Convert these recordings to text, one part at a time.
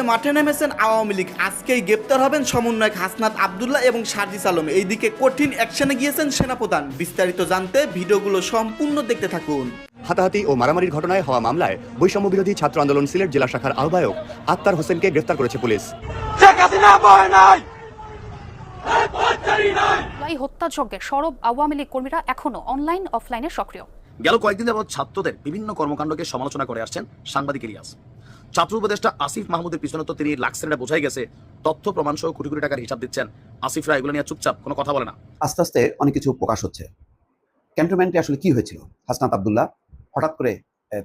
তবে মাঠে নেমেছেন আওয়ামী লীগ। আজকেই গ্রেপ্তার হবেন সমন্বয়ক হাসনাত আবদুল্লাহ এবং সার্জিস আলম। এইদিকে কঠিন অ্যাকশনে গিয়েছেন সেনাপ্রধান। বিস্তারিত জানতে ভিডিওগুলো সম্পূর্ণ দেখতে থাকুন। হাতাহাতি ও মারামারির ঘটনায় হওয়া মামলায় বৈষম্য বিরোধী ছাত্র আন্দোলন সিলেট জেলা শাখার আহ্বায়ক আক্তার হোসেনকে গ্রেফতার করেছে পুলিশ। এই হত্যাযজ্ঞে সরব আওয়ামী লীগ কর্মীরা এখনও অনলাইন অফলাইনে সক্রিয়। গেল কয়েকদিন যাবৎ ছাত্রদের বিভিন্ন কর্মকাণ্ডকে সমালোচনা করে আসছেন সাংবাদিক ইলিয়াস। ছাত্র উপদেষ্টা আসিফ মাহমুদের পিছনে তো তিনি লাখ লাক্সেরা বোঝাই গেছে। তথ্য, প্রমাণ সহ কোটি কোটি টাকার হিসাব দিচ্ছেন। আসিফরা এগুলো নিয়ে চুপচাপ, কোনো কথা বলে না। আস্তে আস্তে অনেক কিছু প্রকাশ হচ্ছে। ক্যান্টনমেন্টে আসলে কি হয়েছিল? হাসনাত আবদুল্লাহ, হঠাৎ করে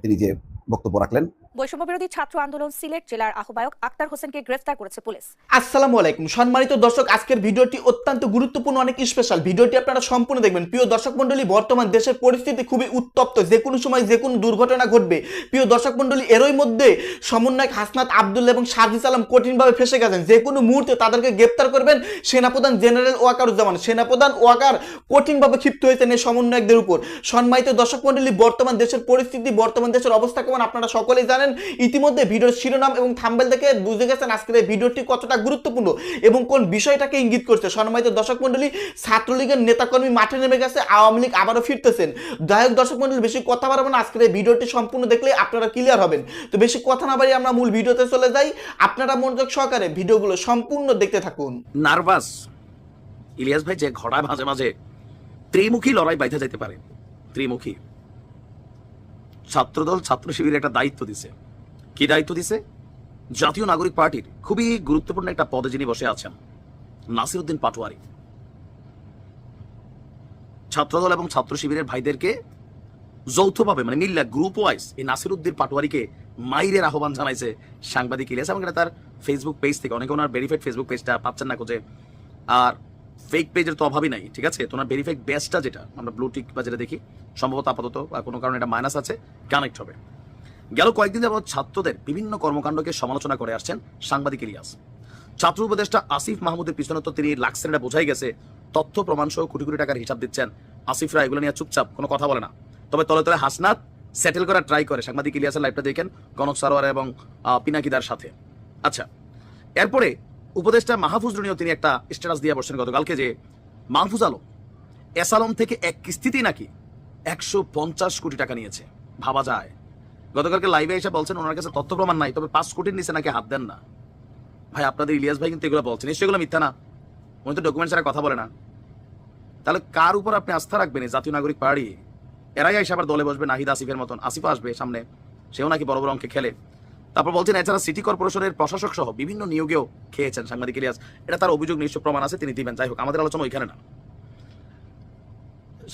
তিনি যে বক্তব্য রাখলেন বৈষম্য বিরোধী ছাত্র আন্দোলন সিলেট জেলার আহ্বায়ক আক্তার হোসেনকে গ্রেফতার করেছে পুলিশ। আসসালামু আলাইকুম। সম্মানিত দর্শক, আজকের ভিডিওটি অত্যন্ত গুরুত্বপূর্ণ, অনেক স্পেশাল ভিডিওটি আপনারা সম্পূর্ণ দেখবেন। প্রিয় দর্শক মণ্ডলী, বর্তমান দেশের পরিস্থিতি খুবই উত্তপ্ত। যে কোনো সময় যে কোনো দুর্ঘটনা ঘটবে। প্রিয় দর্শক মণ্ডলী, এরই মধ্যে সমন্বয়ক হাসনাত আবদুল্লাহ এবং সার্জিস আলম কঠিনভাবে ফেসে গেছেন। যে কোনো মুহূর্তে তাদেরকে গ্রেপ্তার করবেন সেনাপ্রধান জেনারেল ওয়াকারুজ্জামান। সেনাপ্রধান ওয়াকার কঠিনভাবে ক্ষিপ্ত হয়েছেন এই সমন্বয়কদের উপর। সম্মানিত দর্শক মণ্ডলী, বর্তমান দেশের পরিস্থিতি, বর্তমান দেশের অবস্থা কেমন আপনারা সকলেই জানেন। ইতিমধ্যে ভিডিওর শিরোনাম এবং থাম্বেল দেখে বুঝে গেছেন আজকের এই ভিডিওটি কতটা গুরুত্বপূর্ণ এবং কোন বিষয়টাকে ইঙ্গিত করছে। সম্মানিত দর্শক মণ্ডলী, ছাত্রলীগের নেতাকর্মী মাঠে নেমে গেছে, আওয়ামী লীগ আবারও ফিরতেছেন। যাই দর্শক মণ্ডলী, বেশি কথা বাড়াবো না, আজকের এই ভিডিওটি সম্পূর্ণ দেখলে আপনারা ক্লিয়ার হবেন। তো বেশি কথা না বাড়িয়ে আমরা মূল ভিডিওতে চলে যাই। আপনারা মনোযোগ সহকারে ভিডিওগুলো সম্পূর্ণ দেখতে থাকুন। নার্ভাস। ইলিয়াস ভাই, যে ঘটায় মাঝে মাঝে ত্রিমুখী লড়াই বাইতে যেতে পারে। ত্রিমুখী। ছাত্রদল ছাত্র শিবিরের একটা দায়িত্ব দিছে। কি দায়িত্ব দিছে? জাতীয় নাগরিক পার্টির খুবই গুরুত্বপূর্ণ একটা পদে যিনি বসে আছেন নাসিরউদ্দিন পাটোয়ারি। ছাত্রদল এবং ছাত্র শিবিরের ভাইদেরকে যৌথভাবে মানে মিল্লা গ্রুপ ওয়াইজ এই নাসিরউদ্দিন পাটোয়ারিকে মাইরের আহ্বান জানাইছে সাংবাদিক ইলিয়াস এবং এটা তার ফেসবুক পেজ থেকে, অনেকে ওনার ভেরিফাইড ফেসবুক পেজটা পাচ্ছেন না খুঁজে। আর ফেক পেজের তো অভাবই নাই, ঠিক আছে? তোমার ভেরিফাইড বেসটা যেটা, আমরা ব্লু টিক বা যেটা দেখি, সম্ভবত আপাতত কোনো কারণে এটা মাইনাস আছে কানেক্ট হবে। গেল কয়েকদিন যাবৎ ছাত্রদের বিভিন্ন কর্মকাণ্ডকে সমালোচনা করে আসছেন সাংবাদিক ইলিয়াস। ছাত্র উপদেষ্টা আসিফ মাহমুদের পিছনে তো তিনি লাক্সেরা বোঝাই গেছে। তথ্য প্রমাণ সহ কোটি কোটি টাকার হিসাব দিচ্ছেন আসিফরা এগুলো নিয়ে চুপচাপ, কোনো কথা বলে না। তবে তলে তলে হাসনাত সেটেল করার ট্রাই করে, সাংবাদিক ইলিয়াসের লাইভটা দেখেন, কনক সারোয়ার এবং পিনাকিদার সাথে। আচ্ছা এরপরে উপদেষ্টা মাহফুজ রুনিও তিনি একটা স্ট্যাটাস দিয়ে বসছেন গতকালকে যে মাহফুজ আলম, এস আলম থেকে এক কিস্তিতেই নাকি একশো পঞ্চাশ কোটি টাকা নিয়েছে। ভাবা যায়। গতকালকে লাইভে এসে বলছেন, ওনার কাছে তথ্য প্রমাণ নাই, তবে পাঁচ কোটির নিচে নাকি হাত দেন না। ভাই, আপনাদের ইলিয়াস ভাই কিন্তু এগুলো বলছেন নিশ্চয়ই এগুলো মিথ্যা না। উনি তো ডকুমেন্ট ছাড়া কথা বলে না। তাহলে কার উপর আপনি আস্থা রাখবেন জাতীয় নাগরিক পার্টি? এরাই এসে আবার দলে বসবে, নাহিদ আসিফের মতন। আসিফও আসবে সামনে। সেও নাকি বড় বড় অঙ্কে খেলে। তারপর বলছেন, এছাড়া সিটি কর্পোরেশনের প্রশাসক সহ বিভিন্ন নিয়োগেও খেয়েছেন সাংবাদিক ইলিয়াস। এটা তার অভিযোগ, নিশ্চয় প্রমাণ আছে, তিনি দিবেন। যাই হোক, আমাদের আলোচনা ওইখানে না।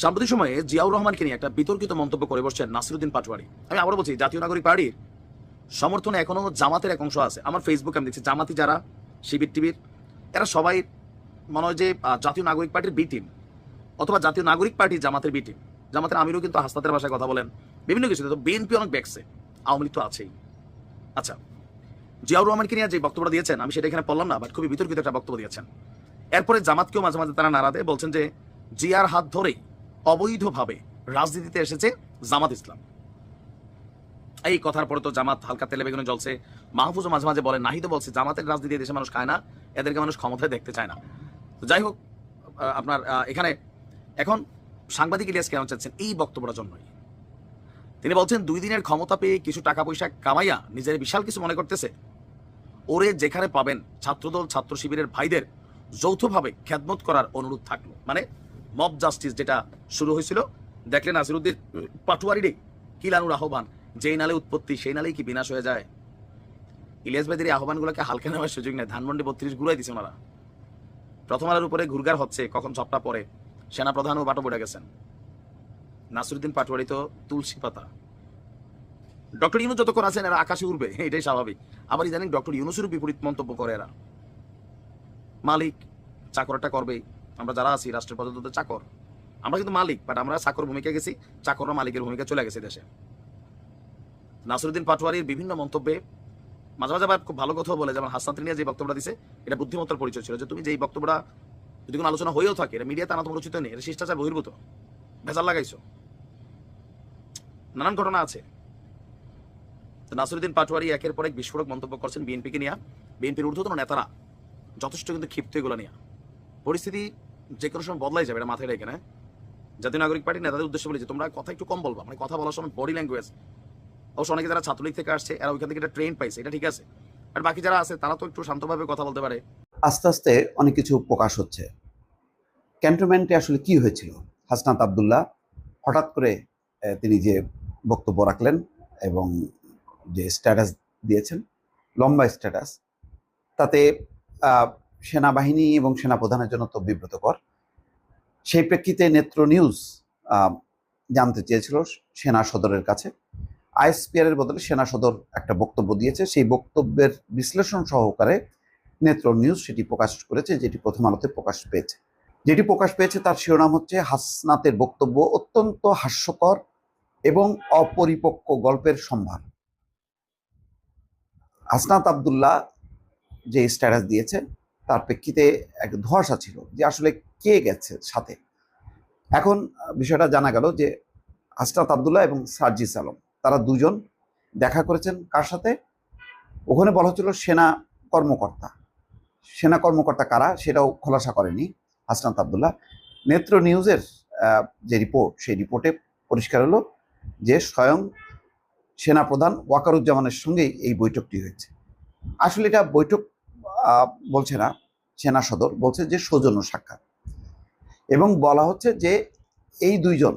সাম্প্রতিক সময়ে জিয়াউর রহমানকে নিয়ে একটা বিতর্কিত মন্তব্য করে বসছেন নাসিরুদ্দিন পাটোয়ারি। আমি আবারও বলছি, জাতীয় নাগরিক পার্টির সমর্থনে এখনও জামাতের এক অংশ আছে। আমার ফেসবুকে আমি দেখছি, জামাতি যারা, শিবির টিবির, এরা সবাই মনে হয় যে জাতীয় নাগরিক পার্টির বি টিম অথবা জাতীয় নাগরিক পার্টি জামাতের বি টিম জামাতের আমিরও কিন্তু হাসনাতের ভাষায় কথা বলেন, বিভিন্ন কিছুতে। তো বিএনপি অনেক ব্যাকসে আওয়ামী লীগ তো আছেই। আচ্ছা জিয়াউর রহমানকে নিয়ে যে বক্তব্যটা দিয়েছেন, আমি সেটা এখানে পড়লাম না বাট খুবই বিতর্কিত একটা বক্তব্য দিয়েছেন। এরপরে জামাতকেও মাঝে মাঝে তারা নাড়া দেয়, বলছেন যে জিয়ার হাত ধরেই অবৈধভাবে রাজনীতিতে এসেছে জামাত ইসলাম। এই কথার পরে তো জামাত হালকা তেলে বেগুনে জ্বলছে। মাহফুজও মাঝে মাঝে বলে, নাহিদও বলছে, জামাতের রাজনীতি দেশে মানুষ খায় না, এদেরকে মানুষ ক্ষমতায় দেখতে চায় না। তো যাই হোক আপনার এখানে এখন সাংবাদিক ইলিয়াস কেন চাচ্ছেন? এই বক্তব্যটার জন্যই। তিনি বলছেন, দুই দিনের ক্ষমতা পেয়ে কিছু টাকা পয়সা কামাইয়া নিজের বিশাল কিছু মনে করতেছে। ওরে যেখানে পাবেন, ছাত্রদল, ছাত্র শিবিরের ভাইদের যৌথভাবে খেদমত করার অনুরোধ থাকল। মানে মব জাস্টিস যেটা শুরু হয়েছিল, দেখলেন নাসিরুদ্দিন পাটুয়ারি রে কিলানুর আহ্বান, যেই নালে উৎপত্তি, সেই নালেই কি বিনাশ হয়ে যায়? ইলিয়াস ভাইদের এই আহ্বানগুলোকে হালকা নেওয়ার সুযোগ নেই, ধানমন্ডি বত্রিশ ঘুরাই দিছে ওনারা। প্রথম আলোর উপরে ঘুরগার হচ্ছে, কখন সবটা পরে সেনাপ্রধানও বাটো পড়ে গেছেন। নাসিরুদ্দিন পাটোয়ারি তো তুলসী পাতা। ডক্টর ইউনুস যতক্ষণ আছেন, এরা আকাশে উঠবে এটাই স্বাভাবিক। আবার ইদানিং ডক্টর ইউনুসেরও বিপরীত মন্তব্য করে এরা। মালিক চাকরটা করবে আমরা যারা আছি, রাষ্ট্রের পদ্ধতিতে চাকর। আমরা কিন্তু মালিক বাট আমরা চাকর ভূমিকা গেছি, চাকররা মালিকের ভূমিকা চলে গেছে দেশে। নাসরুদ্দিন পাটোয়ারির বিভিন্ন মন্তব্যে মাঝে মাঝে আবার খুব ভালো কথা বলে, যেমন হাসান নিয়ে যে বক্তব্যটা দিছে, এটা বুদ্ধিমত্তার পরিচয় ছিল যে, তুমি যে বক্তব্যটা, যদি কোনো আলোচনা হয়েও থাকে, এটা মিডিয়াতে আনা তোমার উচিত নেই, এটা শিষ্টাচার বহির্ভূত। ভেজাল লাগাইছো। নানান ঘটনা আছে। তো নাসিরুদ্দিন পাটোয়ারি একের পর এক বিস্ফোরক মন্তব্য করছেন বিএনপিকে নিয়ে। বিএনপির ঊর্ধ্বতন নেতারা যথেষ্ট কিন্তু ক্ষিপ্ত এগুলো নিয়ে। পরিস্থিতি যে কোনো সময় বদলাই যাবে, এটা মাথায় রেখে না। জাতীয় নাগরিক পার্টির নেতাদের উদ্দেশ্যে বলেছি তোমরা কথা একটু কম বলবা। মানে কথা বলার সময় বডি ল্যাঙ্গুয়েজ অবশ্য অনেকে যারা ছাত্রলীগ থেকে আসছে, এরা ওইখান থেকে একটা ট্রেন পাইছে, এটা ঠিক আছে। আর বাকি যারা আছে, তারা তো একটু শান্তভাবে কথা বলতে পারে। আস্তে আস্তে অনেক কিছু প্রকাশ হচ্ছে। ক্যান্টনমেন্টে আসলে কি হয়েছিল? হাসনাত আবদুল্লাহ, হঠাৎ করে তিনি যে বক্তব্য রাখলেন এবং যে স্ট্যাটাস দিয়েছেন, লম্বা স্ট্যাটাস তাতে সেনাবাহিনী এবং সেনাপ্রধানের জন্য তো বিব্রতকর। সেই প্রেক্ষিতে নেত্র নিউজ জানতে চেয়েছিল সেনা সদরের কাছে। আইএসপিআর এর বদলে সেনা সদর একটা বক্তব্য দিয়েছে। সেই বক্তব্যের বিশ্লেষণ সহকারে নেত্র নিউজ সেটি প্রকাশ করেছে, যেটি প্রথম আলোতে প্রকাশ পেয়েছে। যেটি প্রকাশ পেয়েছে তার শিরোনাম হচ্ছে হাসনাতের বক্তব্য অত্যন্ত হাস্যকর এবং অপরিপক্ক গল্পের সম্ভার। হাসনাত আবদুল্লাহ যে স্ট্যাটাস দিয়েছে, তার প্রেক্ষিতে এক ধোঁয়াশা ছিল যে আসলে কে গেছে সাথে। এখন বিষয়টা জানা গেল যে হাসনাত আবদুল্লাহ এবং সার্জিস আলম, তারা দুজন দেখা করেছেন কার সাথে? ওখানে বলা হচ্ছিল সেনা কর্মকর্তা। সেনা কর্মকর্তা কারা সেটাও খোলাসা করেনি হাসনাত আবদুল্লাহ। নেত্র নিউজের যে রিপোর্ট সেই রিপোর্টে পরিষ্কার হলো যে স্বয়ং সেনাপ্রধান ওয়াকারুজ্জামানের সঙ্গেই এই বৈঠকটি হয়েছে। আসলে এটা বৈঠক বলছে না, সেনা সদর বলছে যে সৌজন্য সাক্ষাৎ। এবং বলা হচ্ছে যে এই দুইজন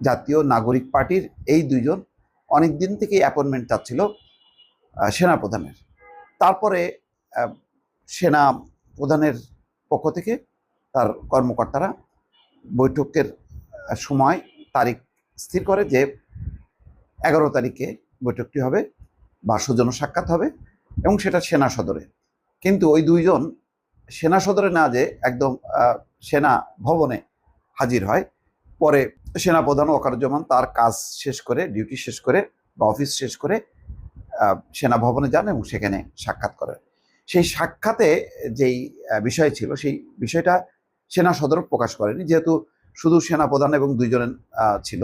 জাতীয় নাগরিক পার্টির এই দুইজন অনেক দিন থেকে অ্যাপয়েন্টমেন্ট চাচ্ছিল সেনাপ্রধানের। তারপরে সেনা প্রধানের পক্ষ থেকে তার কর্মকর্তারা বৈঠকের সময়, তারিখ স্থির করে যে এগারো তারিখে বৈঠকটি হবে বা সৌজন্য সাক্ষাৎ হবে এবং সেটা সেনা সদরে। কিন্তু ওই দুইজন সেনা সদরে না যে একদম সেনা ভবনে হাজির হয়। পরে সেনা প্রধান ওকারুজ্জামান তার কাজ শেষ করে, ডিউটি শেষ করে বা অফিস শেষ করে সেনা ভবনে যান এবং সেখানে সাক্ষাৎ করেন। সেই সাক্ষাতে যেই বিষয় ছিল, সেই বিষয়টা সেনা সদর প্রকাশ করেনি। যেহেতু শুধু সেনা প্রধান এবং দুইজনের ছিল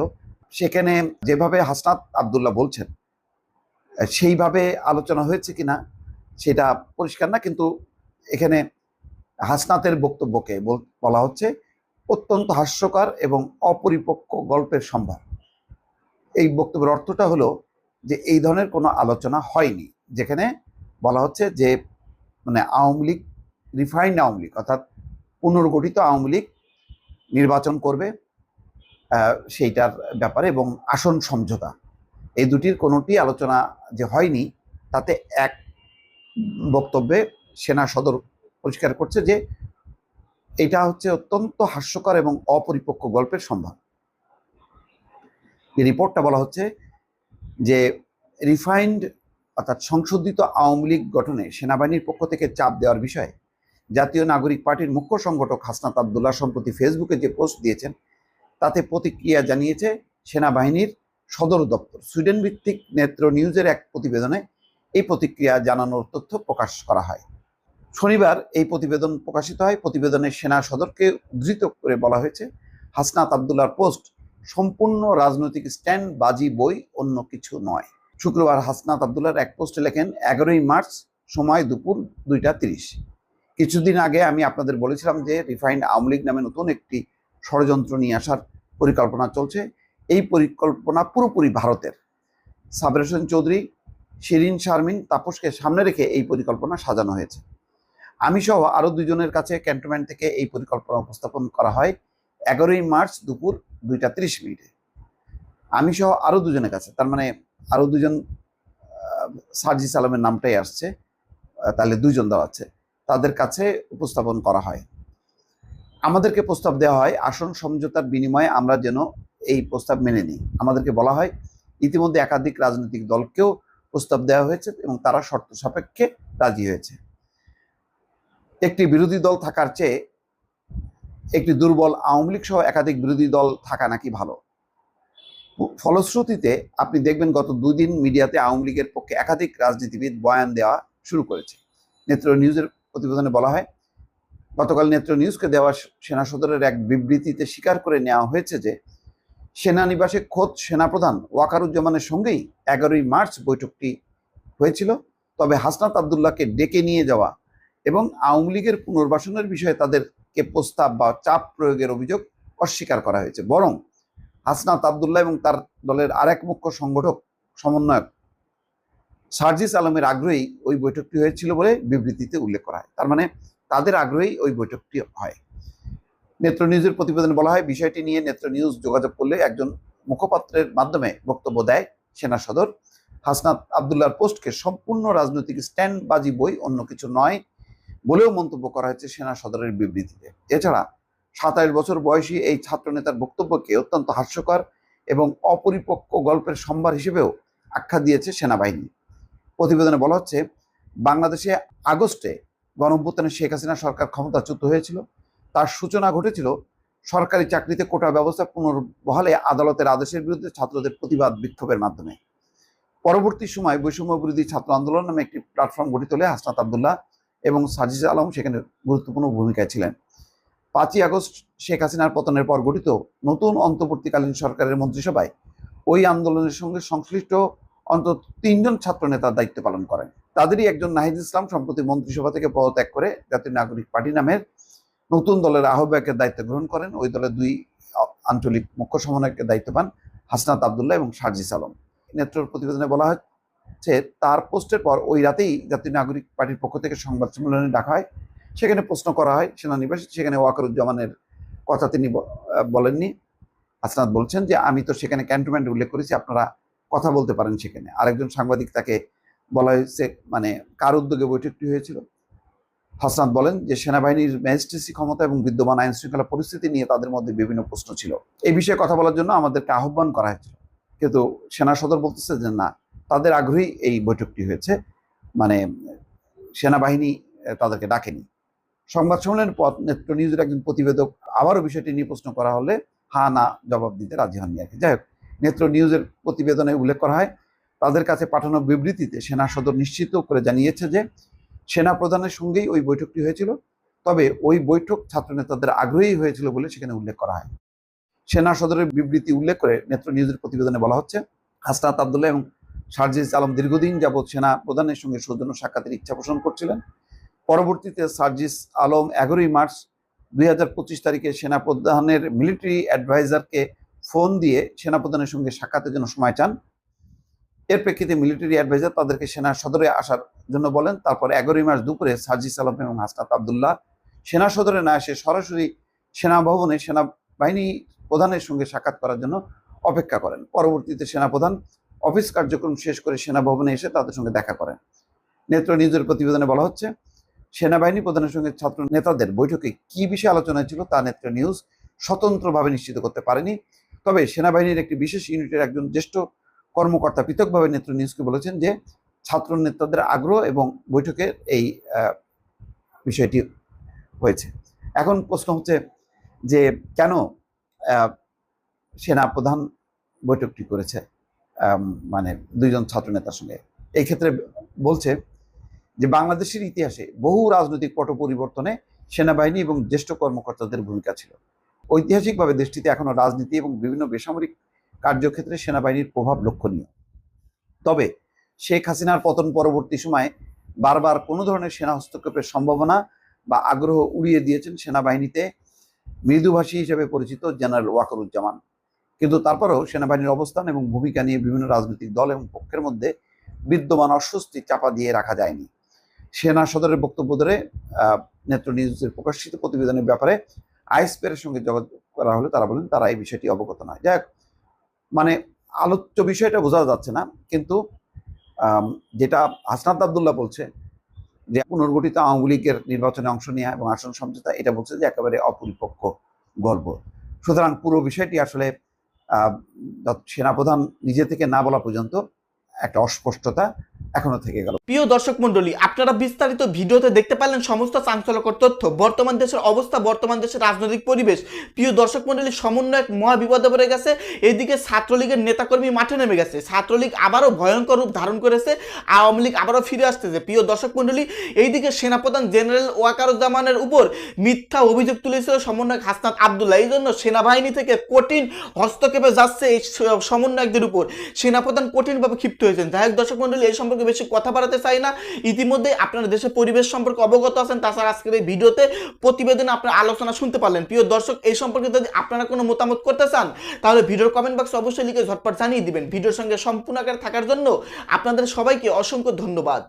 সেখানে যেভাবে হাসনাত আবদুল্লাহ বলছেন, সেইভাবে আলোচনা হয়েছে কিনা সেটা পরিষ্কার না, কিন্তু এখানে হাসনাতের বক্তব্যকে বল- হচ্ছে অত্যন্ত হাস্যকর এবং অপরিপক্ক গল্পের সম্ভার। এই বক্তব্যের অর্থটা হলো যে এই ধরনের কোনো আলোচনা হয়নি, যেখানে বলা হচ্ছে যে মানে আওয়ামী লীগ রিফাইন্ড আওয়ামী লীগ, অর্থাৎ পুনর্গঠিত আওয়ামী লীগ নির্বাচন করবে সেইটার ব্যাপারে এবং আসন সমঝোতা। এই দুটির কোনোটি আলোচনা যে হয়নি, তাতে এক বক্তব্যে সেনা সদর পরিষ্কার করছে যে এটা হচ্ছে অত্যন্ত হাস্যকর এবং অপরিপক্ক গল্পের সম্ভার। রিপোর্টটা বলা হচ্ছে যে রিফাইন্ড অর্থাৎ সংশোধিত আওয়ামী লীগ গঠনে সেনাবাহিনীর পক্ষ থেকে চাপ দেওয়ার বিষয়ে জাতীয় নাগরিক পার্টির মুখ্য সংগঠক হাসনাত আবদুল্লাহ সম্প্রতি ফেসবুকে যে পোস্ট দিয়েছেন তাতে প্রতিক্রিয়া জানিয়েছে সেনাবাহিনীর সদর দপ্তর। সুইডেন ভিত্তিক নেত্র নিউজের এক প্রতিবেদনে এই প্রতিক্রিয়া জানানোর তথ্য প্রকাশ করা হয়। শনিবার এই প্রতিবেদন প্রকাশিত হয়। প্রতিবেদনে সেনা সদরকে উদ্ধৃত করে বলা হয়েছে, হাসনাত আবদুল্লার পোস্ট, সম্পূর্ণ রাজনৈতিক স্ট্যান্ড, বাজি, বই, অন্য কিছু নয়। শুক্রবার হাসনাত আবদুল্লার এক পোস্টে লেখেন, এগারোই মার্চ, সময় দুপুর দুইটা তিরিশ। কিছুদিন আগে আমি আপনাদের বলেছিলাম যে রিফাইন্ড আওয়ামী লীগ নামে নতুন একটি ষড়যন্ত্র নিয়ে আসার পরিকল্পনা চলছে। এই পরিকল্পনা পুরোপুরি ভারতের। সাবের হোসেন চৌধুরী শিরিন শারমিন তাপসকে সামনে রেখে এই পরিকল্পনা সাজানো হয়েছে। আমি সহ আরও দুজনের কাছে ক্যান্টনমেন্ট থেকে এই পরিকল্পনা উপস্থাপন করা হয় এগারোই মার্চ দুপুর দুইটা তিরিশ মিনিটে। আমি সহ আরও দুজনের কাছে তার মানে আরও দুজন আহ, সার্জিস আলমের নামটাই আসছে তাহলে দুজন আছে তাদের কাছে উপস্থাপন করা হয়। আমাদেরকে প্রস্তাব দেওয়া হয়, আসন সমঝোতার বিনিময়ে আমরা যেন এই প্রস্তাব মেনে নিই। আমাদেরকে বলা হয়, ইতিমধ্যে একাধিক রাজনৈতিক দলকেও প্রস্তাব দেওয়া হয়েছে এবং তারা শর্ত সাপেক্ষে রাজি হয়েছে। একটি বিরোধী দল থাকার চেয়ে একটি দুর্বল আওয়ামী লীগ সহ একাধিক বিরোধী দল থাকা নাকি ভালো। ফলশ্রুতিতে আপনি দেখবেন গত দুই দিন মিডিয়াতে আওয়ামী লীগের পক্ষে একাধিক রাজনীতিবিদ বয়ান দেওয়া শুরু করেছে। নেত্র নিউজের প্রতিবেদনে বলা হয় গতকাল নেত্র নিউজকে দেওয়া সেনা সদরের এক বিবৃতিতে স্বীকার করে নেওয়া হয়েছে যে, সেনানিবাসে খোদ সেনাপ্রধান ওয়াকারুজ্জামানের সঙ্গেই এগারোই মার্চ বৈঠকটি হয়েছিল। তবে হাসনাত আবদুল্লাহকে ডেকে নিয়ে যাওয়া এবং আওয়ামী লীগের পুনর্বাসনের বিষয়ে তাদেরকে প্রস্তাব বা চাপ প্রয়োগের অভিযোগ অস্বীকার করা হয়েছে। বরং হাসনাত আবদুল্লাহ এবং তার দলের আরেক মুখ্য সংগঠক সমন্বয়ক সার্জিস আলমের আগ্রহেই ওই বৈঠকটি হয়েছিল বলে বিবৃতিতে উল্লেখ করা হয়। তার মানে তাদের আগ্রহেই ওই বৈঠকটি হয়। নেত্র নিউজের প্রতিবেদনে বলা হয়, বিষয়টি নিয়ে নেত্র নিউজ যোগাযোগ করলে একজন মুখপাত্রের মাধ্যমে বক্তব্য দেয় সেনা সদর। হাসনাত আবদুল্লাহর পোস্টকে সম্পূর্ণ রাজনৈতিক স্ট্যান্ডবাজি বই অন্য কিছু নয় বলেও মন্তব্য করা হয়েছে সেনা সদরের বিবৃতিতে। এছাড়া সাতাইশ বছর বয়সী এই ছাত্রনেতার বক্তব্যকে অত্যন্ত হাস্যকর এবং অপরিপক্ক গল্পের সম্ভার হিসেবেও আখ্যা দিয়েছে সেনাবাহিনী। প্রতিবেদনে বলা হচ্ছে, বাংলাদেশে আগস্টে গণঅভ্যুত্থানে শেখ হাসিনা সরকার ক্ষমতাচ্যুত হয়েছিল। তার সূচনা ঘটেছিল সরকারি চাকরিতে কোটা ব্যবস্থা পুনর্বহালে আদালতের আদেশের বিরুদ্ধে ছাত্রদের প্রতিবাদ বিক্ষোভের মাধ্যমে। পরবর্তী সময় বৈষম্য বিরোধী ছাত্র আন্দোলন নামে একটি প্ল্যাটফর্ম গঠিত হলে হাসনাত আবদুল্লাহ এবং সাজিজ আলম সেখানে গুরুত্বপূর্ণ ভূমিকায় ছিলেন। পাঁচই আগস্ট শেখ হাসিনার পতনের পর গঠিত নতুন অন্তর্বর্তীকালীন সরকারের মন্ত্রিসভায় ওই আন্দোলনের সঙ্গে সংশ্লিষ্ট অন্তত তিনজন ছাত্র নেতার দায়িত্ব পালন করেন। তাদেরই একজন নাহিদ ইসলাম সম্প্রতি মন্ত্রিসভা থেকে পদত্যাগ করে জাতীয় নাগরিক পার্টি নামের নতুন দলের আহ্বায়কের দায়িত্ব গ্রহণ করেন। ওই দলের দুই আঞ্চলিক মুখ্য সমন্বয়কের দায়িত্ব পান হাসনাত আবদুল্লাহ এবং সার্জিস আলম। নেত্রর প্রতিবেদনে বলা হচ্ছে, তার পোস্টের পর ওই রাতেই জাতীয় নাগরিক পার্টির পক্ষ থেকে সংবাদ সম্মেলনে ডাকা হয়। সেখানে প্রশ্ন করা হয় সেনানিবাস, সেখানে ওয়াকারুজ্জামানের কথা তিনি বলেননি। হাসনাত বলছেন যে, আমি তো সেখানে ক্যান্টনমেন্ট উল্লেখ করেছি, আপনারা কথা বলতে পারেন সেখানে। আরেকজন সাংবাদিক তাকে বলা হয়েছে মানে কার উদ্যোগে বৈঠকটি হয়েছিল? হাসনাত বলেন যে, সেনাবাহিনীর ম্যাজিস্ট্রেসি ক্ষমতা এবং বিদ্যমান আইন শৃঙ্খলা পরিস্থিতি নিয়ে তাদের মধ্যে বিভিন্ন প্রশ্ন ছিল। এই বিষয়ে কথা বলার জন্য আমাদেরকে আহ্বান করা হয়েছিল। কিন্তু সেনা সদর বলতেছে যে, না, তাদের আগ্রহী এই বৈঠকটি হয়েছে। মানে সেনাবাহিনী তাদেরকে ডাকেনি। সংবাদ সম্মেলনের পর নেত্র নিউজের একজন প্রতিবেদক আবারও বিষয়টি নিয়ে প্রশ্ন করা হলে হা না, জবাব দিতে রাজি হননি আর কি। যাই হোক, নেত্র নিউজের প্রতিবেদনে উল্লেখ করা হয় তাদের কাছে পাঠানো বিবৃতিতে সেনা সদর নিশ্চিত করে জানিয়েছে যে সেনা প্রধানের সঙ্গেই ওই বৈঠকটি হয়েছিল। তবে ওই বৈঠক ছাত্রনেতাদের আগ্রহী হয়েছিল বলে সেখানে উল্লেখ করা হয়। সেনা সদরের বিবৃতি উল্লেখ করে নেত্র নিউজের প্রতিবেদনে বলা হচ্ছে, হাসনাত আবদুল্লাহ এবং সার্জিস আলম দীর্ঘদিন যাবৎ সেনা প্রধানের সঙ্গে সৌজন্য সাক্ষাতের ইচ্ছা পোষণ করছিলেন। পরবর্তীতে সার্জিস আলম এগারোই মার্চ দুই হাজার পঁচিশ তারিখে সেনা প্রধানের মিলিটারি অ্যাডভাইজারকে ফোন দিয়ে সেনা প্রধানের সঙ্গে সাক্ষাতের জন্য সময় চান। এর প্রেক্ষিতে মিলিটারি অ্যাডভাইজার তাদেরকে সেনা সদরে আসার জন্য বলেন। তারপর এগারোই মার্চ দুপুরে সার্জিস আলম এবং হাসনাত আবদুল্লাহ সেনা সদরে না এসে সরাসরি সেনা ভবনে সেনাবাহিনী প্রধানের সঙ্গে সাক্ষাৎ করার জন্য অপেক্ষা করেন। পরবর্তীতে সেনাপ্রধান অফিস কার্যক্রম শেষ করে সেনা ভবনে এসে তাদের সঙ্গে দেখা করেন। নেত্র নিউজের প্রতিবেদনে বলা হচ্ছে, সেনাবাহিনী প্রধানের সঙ্গে ছাত্র নেতাদের বৈঠকে কি বিষয়ে আলোচনা ছিল তা নেত্র নিউজ স্বতন্ত্রভাবে নিশ্চিত করতে পারেনি। তবে সেনাবাহিনীর একটি বিশেষ ইউনিটের একজন জ্যেষ্ঠ কর্মকর্তা পৃথকভাবে নেত্র নিউজকে বলেছেন যে ছাত্র নেতাদের আগ্রহ এবং বৈঠকের এই বিষয়টি হয়েছে। এখন প্রশ্ন হচ্ছে যে কেন সেনা প্রধান বৈঠকটি করেছে মানে দুইজন ছাত্র নেতার সঙ্গে? এই ক্ষেত্রে বলছে যে বাংলাদেশের ইতিহাসে বহু রাজনৈতিক পট পরিবর্তনে সেনাবাহিনী এবং জ্যেষ্ঠ কর্মকর্তাদের ভূমিকা ছিল। ঐতিহাসিকভাবে দেশটিতে এখনও রাজনীতি এবং বিভিন্ন বেসামরিক কার্যক্ষেত্রে সেনাবাহিনীর প্রভাব লক্ষণীয়। তবে শেখ হাসিনার পতন পরবর্তী সময়ে বারবার কোনো ধরনের সেনা হস্তক্ষেপের সম্ভাবনা বা আগ্রহ উড়িয়ে দিয়েছেন সেনাবাহিনীতে মৃদুভাষী হিসেবে পরিচিত জেনারেল ওয়াকরুজ্জামান। কিন্তু তারপরেও সেনাবাহিনীর অবস্থান এবং ভূমিকা নিয়ে বিভিন্ন রাজনৈতিক দল এবং পক্ষের মধ্যে বিদ্যমান অস্বস্তি চাপা দিয়ে রাখা যায়নি। সেনা সদরের বক্তব্য ধরে নেত্র নিউজের প্রকাশিত প্রতিবেদনের ব্যাপারে আইএসপিআর সঙ্গে যোগাযোগ করা হলে তারা বলেন, তারা এই বিষয়টি অবগত নয়। যাই মানে আলোচ্য বিষয়টা বোঝা যাচ্ছে না, কিন্তু যেটা হাসনাত আবদুল্লাহ বলছে, যে পুনর্গঠিত আওয়ামী লীগের নির্বাচনে অংশ নেওয়া এবং আসন সমঝোতা, এটা বলছে যে একেবারে অপরিপক্ক গল্প সুতরাং পুরো বিষয়টি আসলে সেনাপ্রধান নিজে থেকে না বলা পর্যন্ত একটা অস্পষ্টতা এখনও থেকে গেল। প্রিয় দর্শক মন্ডলী আপনারা বিস্তারিত ভিডিওতে দেখতে পারলেন সমস্ত চাঞ্চল্যকর তথ্য। বর্তমান দেশের অবস্থা, বর্তমান দেশের রাজনৈতিক পরিবেশ। প্রিয় দর্শক মন্ডলী সমন্বয় মহা বিপদে পড়ে গেছে। এদিকে ছাত্রলীগের নেতাকর্মী মাঠে নেমে গেছে। ছাত্রলীগ আবারও ভয়ঙ্কর রূপ ধারণ করেছে। আওয়ামী লীগ আবারও ফিরে আসতেছে। প্রিয় দর্শক মন্ডলী এইদিকে সেনাপ্রধান জেনারেল ওয়াকারুজ্জামানের উপর মিথ্যা অভিযোগ তুলেছিল সমন্বয়ক হাসনাত আবদুল্লাহ। এই জন্য সেনাবাহিনী থেকে কঠিন হস্তক্ষেপে যাচ্ছে এই সমন্বয়কদের উপর। সেনাপ্রধান কঠিনভাবে ক্ষিপ্ত হয়েছেন। যাই হোক, দর্শক মন্ডলী, এই সম্পর্কে বেশি কথা বাড়াতে চাই না। ইতিমধ্যে আপনারা দেশের পরিবেশ সম্পর্কে অবগত আছেন। তাছাড়া আজকের এই ভিডিওতে প্রতিবেদনে আপনারা আলোচনা শুনতে পারলেন। প্রিয় দর্শক, এই সম্পর্কে যদি আপনারা কোনো মতামত করতে চান, তাহলে ভিডিওর কমেন্ট বক্সে অবশ্যই লিখে ঝটপট জানিয়ে দিবেন। ভিডিওর সঙ্গে সম্পূর্ণ আকারে থাকার জন্য আপনাদের সবাইকে অসংখ্য ধন্যবাদ।